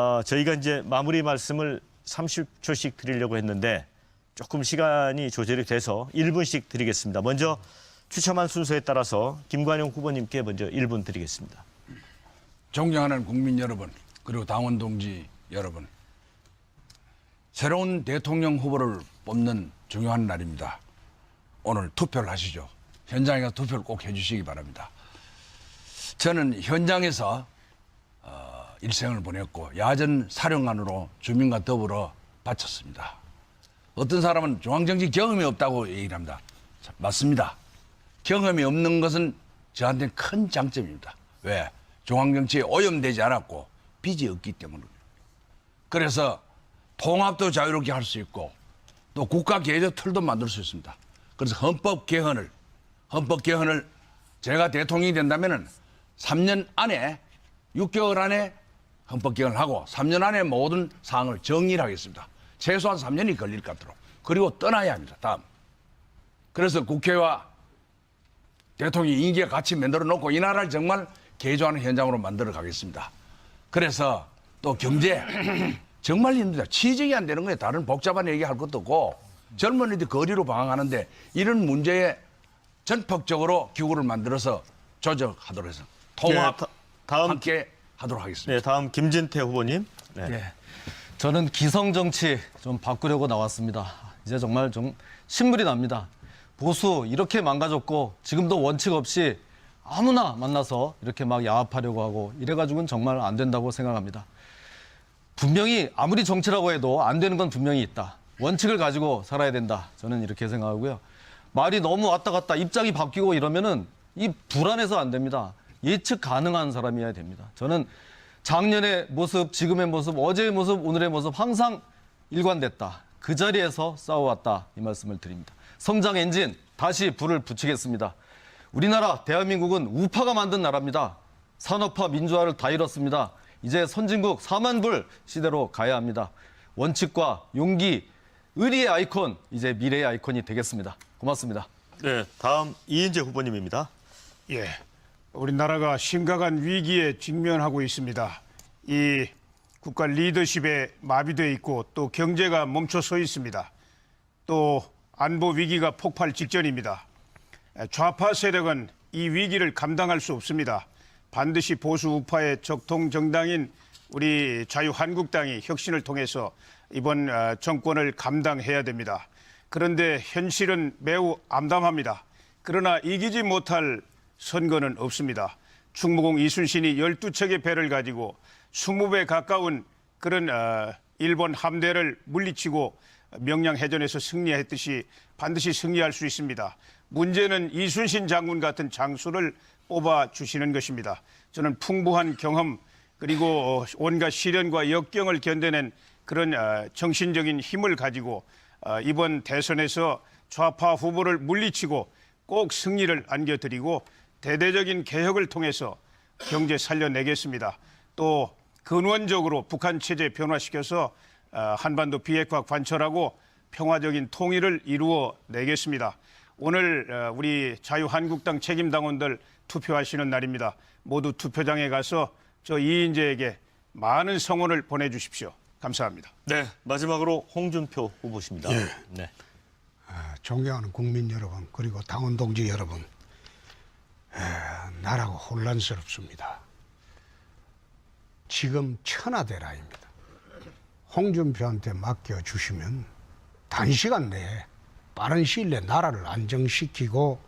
어, 저희가 이제 마무리 말씀을 30초씩 드리려고 했는데 조금 시간이 조절이 돼서 1분씩 드리겠습니다. 먼저 추첨한 순서에 따라서 김관용 후보님께 먼저 1분 드리겠습니다. 존경하는 국민 여러분 그리고 당원 동지 여러분 새로운 대통령 후보를 뽑는 중요한 날입니다. 오늘 투표를 하시죠. 현장에 가서 투표를 꼭 해주시기 바랍니다. 저는 현장에서 어, 일생을 보냈고 야전 사령관으로 주민과 더불어 바쳤습니다. 어떤 사람은 중앙정치 경험이 없다고 얘기를 합니다. 자, 맞습니다. 경험이 없는 것은 저한테는 큰 장점입니다. 왜? 중앙정치에 오염되지 않았고 빚이 없기 때문입니다. 그래서 통합도 자유롭게 할 수 있고 또 국가 계획 틀도 만들 수 있습니다. 그래서 헌법 개헌을 헌법 개헌을 제가 대통령이 된다면은 3년 안에 6개월 안에 헌법 개헌을 하고 3년 안에 모든 사항을 정리를 하겠습니다. 최소한 3년이 걸릴 것 같도록 그리고 떠나야 합니다. 다음. 그래서 국회와 대통령이 인기가 같이 만들어 놓고 이 나라를 정말 개조하는 현장으로 만들어 가겠습니다. 그래서 또 경제 정말 힘들다. 취직이 안 되는 거예요. 다른 복잡한 얘기할 것도 없고 젊은이들 거리로 방황하는데 이런 문제에 전폭적으로 기구를 만들어서 조정하도록 해서 통합 네, 다- 함께 하도록 하겠습니다. 네, 다음 김진태 후보님. 네. 예. 저는 기성 정치 좀 바꾸려고 나왔습니다. 이제 정말 좀 신물이 납니다. 보수 이렇게 망가졌고 지금도 원칙 없이 아무나 만나서 이렇게 막 야합하려고 하고 이래가지고는 정말 안 된다고 생각합니다. 분명히 아무리 정치라고 해도 안 되는 건 분명히 있다. 원칙을 가지고 살아야 된다. 저는 이렇게 생각하고요. 말이 너무 왔다 갔다 입장이 바뀌고 이러면은 이 불안해서 안 됩니다. 예측 가능한 사람이어야 됩니다. 저는 작년의 모습, 지금의 모습, 어제의 모습, 오늘의 모습 항상 일관됐다. 그 자리에서 싸워왔다. 이 말씀을 드립니다. 성장 엔진 다시 불을 붙이겠습니다. 우리나라 대한민국은 우파가 만든 나라입니다. 산업화 민주화를 다 이뤘습니다. 이제 선진국 4만 불 시대로 가야 합니다. 원칙과 용기, 의리의 아이콘, 이제 미래의 아이콘이 되겠습니다. 고맙습니다. 네, 다음 이인재 후보님입니다. 예, 우리나라가 심각한 위기에 직면하고 있습니다. 이 국가 리더십에 마비되어 있고 또 경제가 멈춰 서 있습니다. 또 안보 위기가 폭발 직전입니다. 좌파 세력은 이 위기를 감당할 수 없습니다. 반드시 보수 우파의 적통 정당인 우리 자유한국당이 혁신을 통해서 이번 어, 정권을 감당해야 됩니다. 그런데 현실은 매우 암담합니다. 그러나 이기지 못할 선거는 없습니다. 충무공 이순신이 12척의 배를 가지고 20배 가까운 그런 어, 일본 함대를 물리치고 명량 해전에서 승리했듯이 반드시 승리할 수 있습니다. 문제는 이순신 장군 같은 장수를 뽑아 주시는 것입니다. 저는 풍부한 경험 그리고 온갖 시련과 역경을 견뎌낸 그런 어, 정신적인 힘을 가지고 어, 이번 대선에서 좌파 후보를 물리치고 꼭 승리를 안겨드리고 대대적인 개혁을 통해서 경제 살려내겠습니다. 또 근원적으로 북한 체제 변화시켜서 어, 한반도 비핵화 관철하고 평화적인 통일을 이루어 내겠습니다. 오늘 어, 우리 자유한국당 책임 당원들 투표하시는 날입니다. 모두 투표장에 가서 저 이인재에게 많은 성원을 보내주십시오. 감사합니다. 네, 마지막으로 홍준표 후보십니다. 네. 존경하는 국민 여러분 그리고 당원 동지 여러분 에, 나라가 혼란스럽습니다. 지금 천하대라입니다. 홍준표한테 맡겨주시면 단시간 내에 빠른 시일 내에 나라를 안정시키고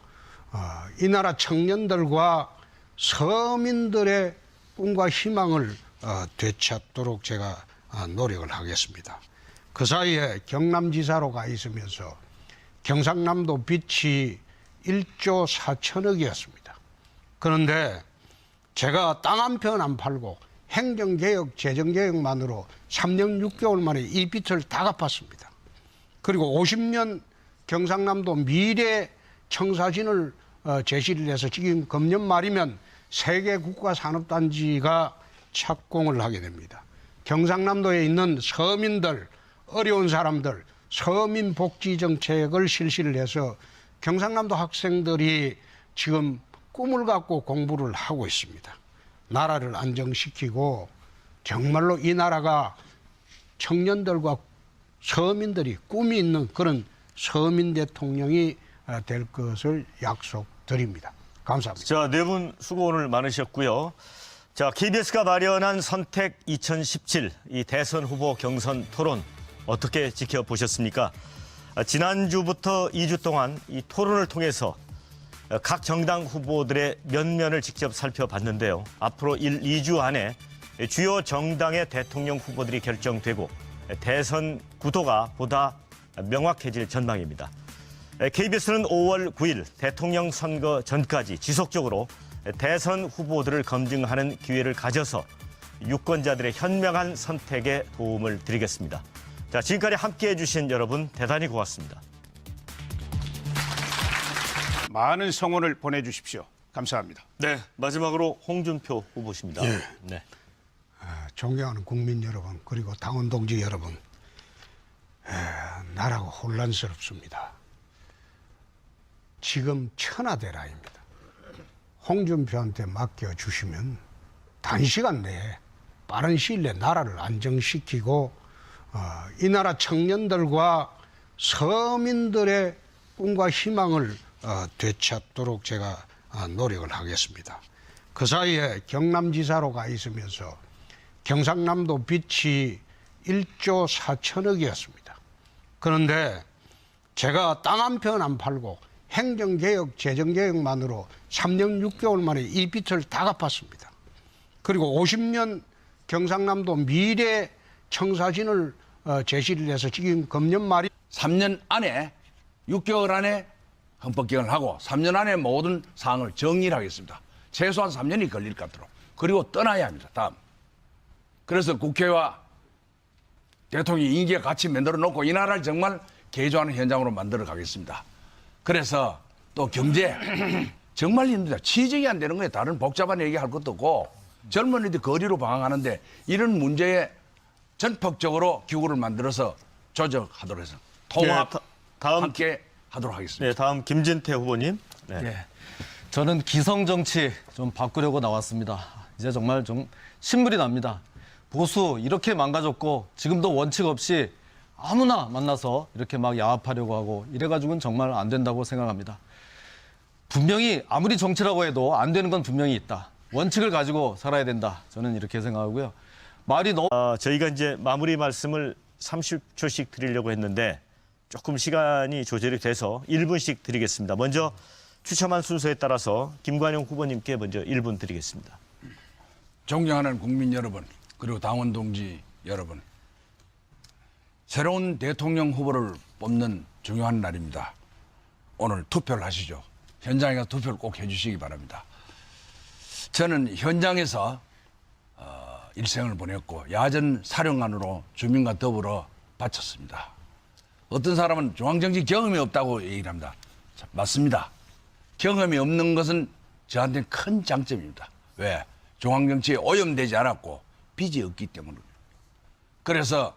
어, 이 나라 청년들과 서민들의 꿈과 희망을 어, 되찾도록 제가 어, 노력을 하겠습니다. 그 사이에 경남지사로 가 있으면서 경상남도 빚이 1조 4천억이었습니다. 그런데 제가 땅 한 편 안 팔고 행정개혁, 재정개혁만으로 3년 6개월 만에 이 빚을 다 갚았습니다. 그리고 50년 경상남도 미래 청사진을 어, 제시를 해서 지금 금년 말이면 세계 국가 산업단지가 착공을 하게 됩니다. 경상남도에 있는 서민들, 어려운 사람들, 서민 복지 정책을 실시를 해서 경상남도 학생들이 지금 꿈을 갖고 공부를 하고 있습니다. 나라를 안정시키고 정말로 이 나라가 청년들과 서민들이 꿈이 있는 그런 서민 대통령이 어, 될 것을 약속드립니다. 감사합니다. 자, 네 분 수고 오늘 많으셨고요. 자, KBS가 마련한 선택 2017 이 대선 후보 경선 토론 어떻게 지켜보셨습니까? 아, 지난주부터 2주 동안 이 토론을 통해서 어, 각 정당 후보들의 면면을 직접 살펴봤는데요. 앞으로 1, 2주 안에 주요 정당의 대통령 후보들이 결정되고 대선 구도가 보다 명확해질 전망입니다. KBS는 5월 9일 대통령 선거 전까지 지속적으로 대선 후보들을 검증하는 기회를 가져서 유권자들의 현명한 선택에 도움을 드리겠습니다. 자, 지금까지 함께 해주신 여러분 대단히 고맙습니다. 많은 성원을 보내주십시오. 감사합니다. 네, 마지막으로 홍준표 후보십니다. 네. 존경하는 국민 여러분 그리고 당원 동지 여러분 에, 나라가 혼란스럽습니다. 지금 천하대라입니다. 홍준표한테 맡겨주시면 단시간 내에 빠른 시일 내에 나라를 안정시키고 어, 이 나라 청년들과 서민들의 꿈과 희망을 어, 되찾도록 제가 어, 노력을 하겠습니다. 그 사이에 경남지사로 가 있으면서 경상남도 빚이 1조 4천억이었습니다. 그런데 제가 땅 한 편 안 팔고 행정개혁, 재정개혁만으로 3년 6개월 만에 이 빚을 다 갚았습니다. 그리고 50년 경상남도 미래 청사진을 어, 제시를 해서 지금 금년 말이 3년 안에 6개월 안에 헌법 개헌을 하고 3년 안에 모든 사항을 정리를 하겠습니다. 최소한 3년이 걸릴 것 같도록 그리고 떠나야 합니다. 다음. 그래서 국회와 대통령이 임기가 같이 만들어 놓고 이 나라를 정말 개조하는 현장으로 만들어 가겠습니다. 그래서 또 경제 정말 힘들다. 취직이 안 되는 거예요. 다른 복잡한 얘기할 것도 없고 젊은이들 거리로 방황하는데 이런 문제에 전폭적으로 기구를 만들어서 조정하도록 해서 통합 네, 다- 다음 함께 하도록 하겠습니다. 네, 다음 김진태 후보님. 네. 예. 저는 기성 정치 좀 바꾸려고 나왔습니다. 이제 정말 좀 신물이 납니다. 보수 이렇게 망가졌고 지금도 원칙 없이 아무나 만나서 이렇게 막 야합하려고 하고 이래가지고는 정말 안 된다고 생각합니다. 분명히 아무리 정치라고 해도 안 되는 건 분명히 있다. 원칙을 가지고 살아야 된다. 저는 이렇게 생각하고요. 말이 너무 아, 저희가 이제 마무리 말씀을 30초씩 드리려고 했는데 조금 시간이 조절이 돼서 1분씩 드리겠습니다. 먼저 추첨한 순서에 따라서 김관용 후보님께 먼저 1분 드리겠습니다. 존경하는 국민 여러분 그리고 당원 동지 여러분 새로운 대통령 후보를 뽑는 중요한 날입니다. 오늘 투표를 하시죠. 현장에 가서 투표를 꼭 해주시기 바랍니다. 저는 현장에서 어, 일생을 보냈고 야전 사령관으로 주민과 더불어 바쳤습니다. 어떤 사람은 중앙정치 경험이 없다고 얘기를 합니다. 자, 맞습니다. 경험이 없는 것은 저한테는 큰 장점입니다. 왜? 중앙정치에 오염되지 않았고 빚이 없기 때문입니다. 그래서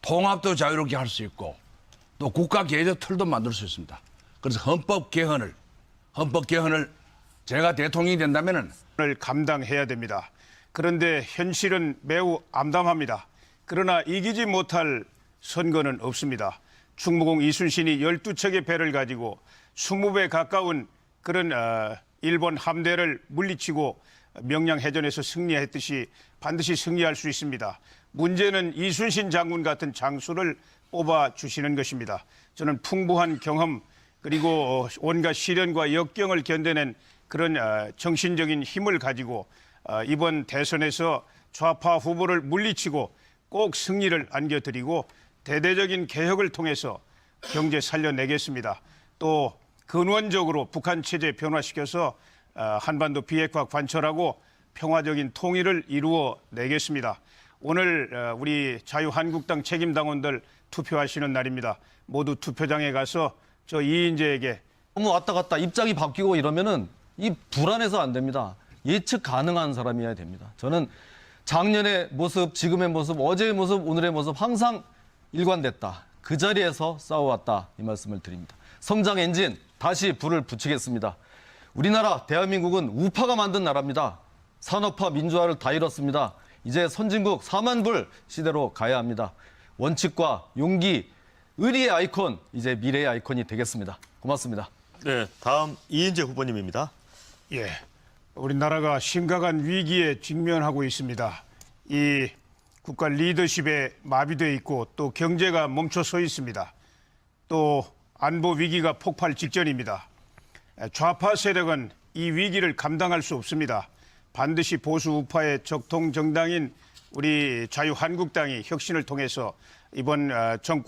통합도 자유롭게 할 수 있고 또 국가 계획 틀도 만들 수 있습니다. 그래서 헌법 개헌을 헌법 개헌을 제가 대통령이 된다면은 을 감당해야 됩니다. 그런데 현실은 매우 암담합니다. 그러나 이기지 못할 선거는 없습니다. 충무공 이순신이 12척의 배를 가지고 20배 가까운 그런 어, 일본 함대를 물리치고 명량 해전에서 승리했듯이 반드시 승리할 수 있습니다. 문제는 이순신 장군 같은 장수를 뽑아 주시는 것입니다. 저는 풍부한 경험 그리고 온갖 시련과 역경을 견뎌낸 그런 어, 정신적인 힘을 가지고 어, 이번 대선에서 좌파 후보를 물리치고 꼭 승리를 안겨드리고 대대적인 개혁을 통해서 경제 살려내겠습니다. 또 근원적으로 북한 체제 변화시켜서 어, 한반도 비핵화 관철하고 평화적인 통일을 이루어 내겠습니다. 오늘 어, 우리 자유한국당 책임당원들 투표하시는 날입니다. 모두 투표장에 가서 저 이인재에게 너무 왔다 갔다 입장이 바뀌고 이러면은 이 불안해서 안 됩니다. 예측 가능한 사람이어야 됩니다. 저는 작년의 모습, 지금의 모습, 어제의 모습, 오늘의 모습 항상 일관됐다. 그 자리에서 싸워왔다. 이 말씀을 드립니다. 성장 엔진 다시 불을 붙이겠습니다. 우리나라 대한민국은 우파가 만든 나라입니다. 산업화 민주화를 다 이뤘습니다. 이제 선진국 4만 불 시대로 가야 합니다. 원칙과 용기, 의리의 아이콘, 이제 미래의 아이콘이 되겠습니다. 고맙습니다. 네, 다음 이인재 후보님입니다. 예, 우리나라가 심각한 위기에 직면하고 있습니다. 이 국가 리더십에 마비되어 있고 또 경제가 멈춰 서 있습니다. 또 안보 위기가 폭발 직전입니다. 좌파 세력은 이 위기를 감당할 수 없습니다. 반드시 보수 우파의 적통 정당인 우리 자유한국당이 혁신을 통해서 이번 어, 정권